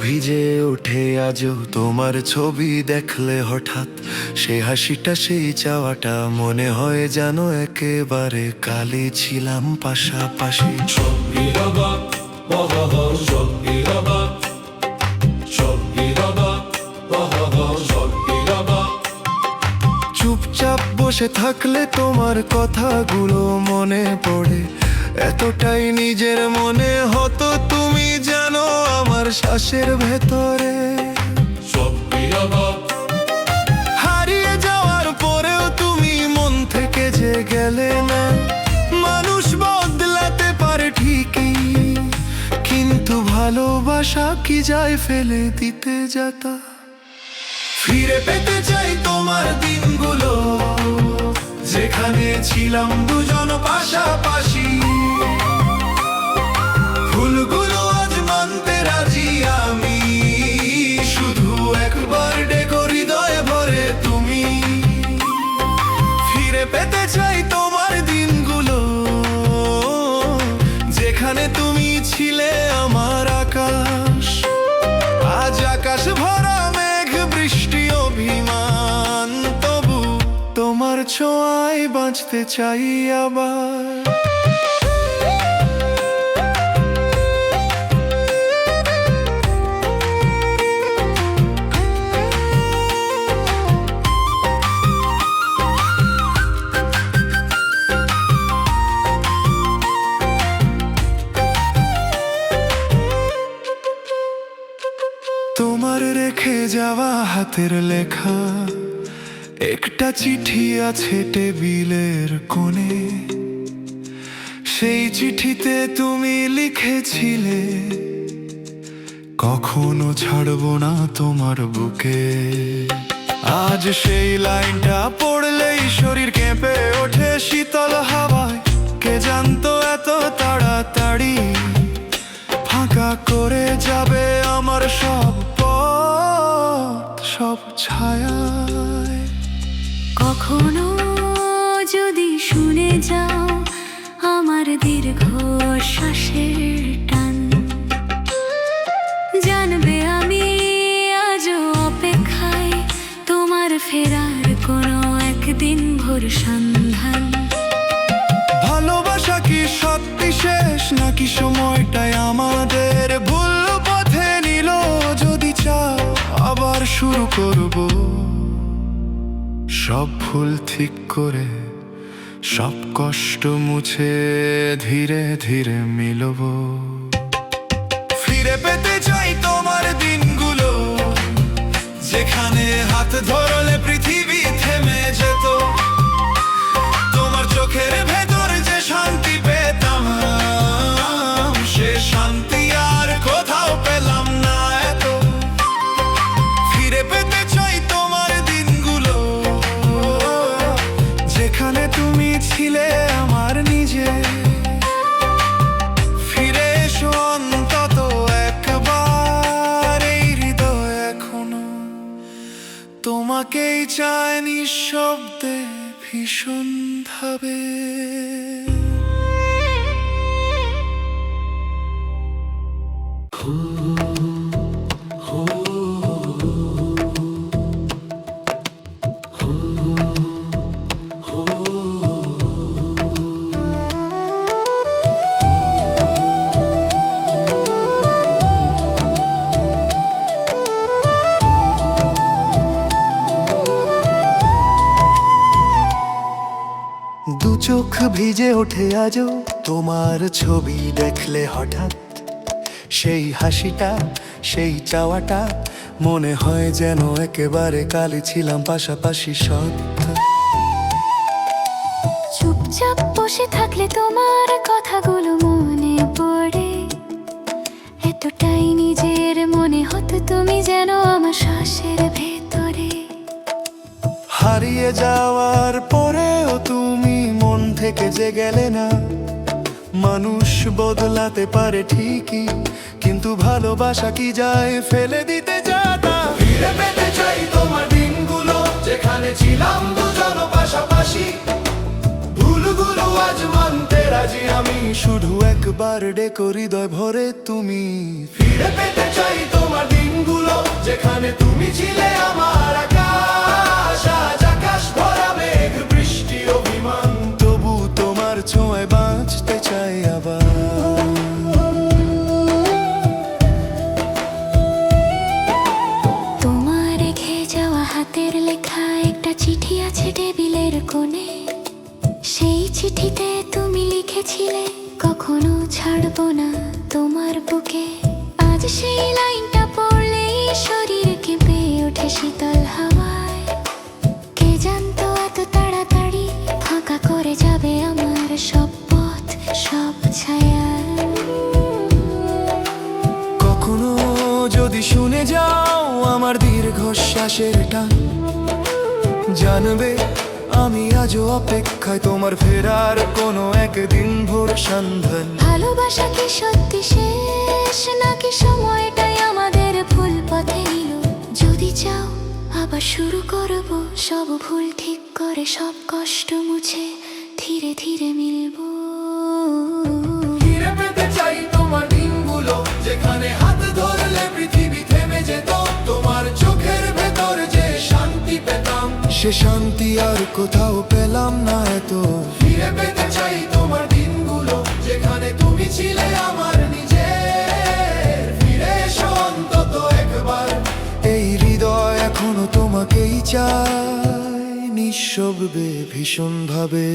ভিজে ওঠে আজও। তোমার ছবি দেখলে হঠাৎ সে হাসিটা সেই চাওয়াটা মনে হয় যেন একেবারে কালে ছিলাম পাশাপাশি. চুপচাপ বসে থাকলে তোমার কথাগুলো মনে পড়ে। এতটাই নিজের মনে শ্বাসের ভেতরে। হারিয়ে যাওয়ার পরেও তুমি মন থেকে যে গেলে না মানুষ বদলাতে পারে ঠিকই কিন্তু ভালোবাসা কি যায় ফেলে দিতে যাতা? ফিরে পেতে চাই তোমার দিনগুলো যেখানে ছিলাম দুজন পাশাপাশি। যেখানে তুমি ছিলে আমার আকাশ। আজ আকাশ ভরা মেঘ, বৃষ্টি, অভিমান। তবু তোমার ছোঁয়ায় বাঁচতে চাই আবার। হাতের লেখা। একটা চিঠি আছে টেবিলের কোণে। সেই চিঠিতে তুমি লিখেছিলে, কখনো ছাড়বো না তোমার বুকে। আজ সেই লাইনটা পড়লেই শরীর কেঁপে ওঠে শীতল হাওয়ায়। কে জানতো এত তাড়াতাড়ি, ফাঁকা করে যাবে আমার সব সব ছায়ায়। কখনো যদি শুনে যাও আমার দীর্ঘ শ্বাসের টান। জানবে আমি আজ অপেক্ষায় তোমার ফেরার কোনো একদিন ভোর শুরু করব। সব ভুল ঠিক করে, সব কষ্ট মুছে ধীরে ধীরে মিলব। ফিরে পেতে চাই তোমার দিনগুলো, যেখানে হাত ধরলে পৃথিবী থেমে যেত। তোমার চোখের তোমাকেই চায় নিঃশব্দে ভীষণ ভাবে। ভিজে ওঠে আজও। তোমার ছবি দেখলে হঠাৎ সেই হাসিটা সেই চাওয়াটা মনে হয় যেন একেবারে কালে ছিলাম পাশাপাশি চুপচাপ বসে থাকলে তোমার কথাগুলো মনে পড়ে। এতটাই নিজের মনে হতো তুমি যেন আমার শ্বাসের ভেতরে। হারিয়ে যাওয়ার মন থেকে যে গেলে না। মানুষ বদলাতে পারে ঠিকই, কিন্তু ভালোবাসা কি যায় ফেলে দিতে ফিরে পেতে চাই তোমার দিনগুলো, যেখানে ছিলাম দুজন পাশাপাশি। ভুলগুলো আজ মানতে রাজি আমি, শুধু একবার ডেকো হৃদয় ভরে তুমি। ফিরে পেতে চাই তোমার দিনগুলো, যেখানে তুমি ছিলে আমার আকাশ। হাতের লেখা একটা চিঠি আছে টেবিলের কোণে। সেই চিঠিতে তুমি লিখেছিলে, কখনো ছাড়বো না তোমার বুকে। আজ সেই লাইনটা পড়লেই শরীর কেঁপে ওঠে শীতল হাওয়ায়। কে জানতো এত তাড়াতাড়ি ফাঁকা করে যাবে আমার সব পথ, সব ছায়া? কখনো যদি শুনে যাও আমার দীর্ঘশ্বাসের টান। জানবে আমি আজও অপেক্ষায় তোমার ফেরার কোনো একদিন ভোর সন্ধান। ভালোবাসা কি সত্যি শেষ? নাকি সময়টাই আমাদের ভুল পথে নিল? যদি চাও আবার শুরু করব। সব ভুল ঠিক করে সব কষ্ট মুছে ধীরে ধীরে মিলবো। ফিরে পেতে চাই সে শান্তি আর কোথাও পেলাম না এত। ফিরে পেতে চাই তোমার দিনগুলো যেখানে তুমি ছিলে আমার নিজে। ফিরে এসো অন্তত একবার। এই হৃদয় এখনও তোমাকেই চায় নিঃশব্দে ভীষণ ভাবে